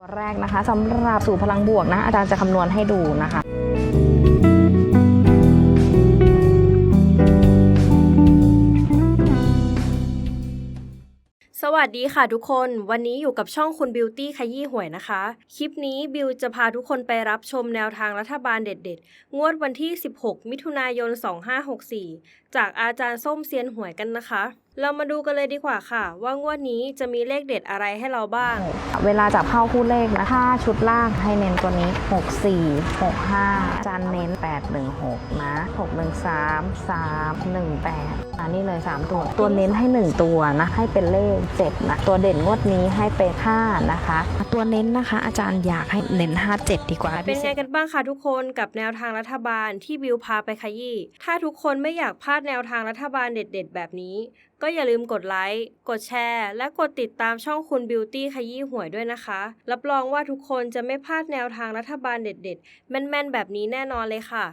ตัวแรกนะคะสำหรับสู่พลังบวกนะ อาจารย์จะคำนวณให้ดูนะคะสวัสดีค่ะทุกคน วันนี้อยู่กับช่องคุณบิวตี้ขยี้หวยนะคะ คลิปนี้บิวจะพาทุกคนไปรับชมแนวทางรัฐบาลเด็ดๆ งวดวันที่ 16 มิถุนายน 2564 จากอาจารย์ส้มเซียนหวยกันนะคะ เรามาดูกันเลยดีกว่าค่ะ ว่างวดนี้จะมีเลขเด็ดอะไรให้เราบ้าง เวลาจับเข้าคู่เลขนะถ้าชุดล่างให้เน้นตัวนี้ 64 65อาจารย์เน้น 816 นะ 613 318อันนี้เลย 3 ตัว ตัวเน้นให้ 1 ตัวนะ ให้เป็นเลข 7 นะ ตัวเด่นงวดนี้ให้เป็น 5 นะคะ ตัวเน้นนะคะ อาจารย์อยากให้เน้น 57 ดีกว่า เป็นไงกันบ้างคะทุกคนกับแนวทางรัฐบาลที่บิวพาไปขยี้ถ้าทุกคนไม่อยากพลาดแนวทางรัฐบาลเด็ด ๆ แบบนี้ก็อย่าลืมกดไลค์ กดแชร์ และกดติดตามช่องคุณบิวตี้ขยี้หวยด้วยนะคะ รับรองว่าทุกคนจะไม่พลาดแนวทางรัฐบาลเด็ดๆ แม่นๆ แบบนี้แน่นอนเลยค่ะ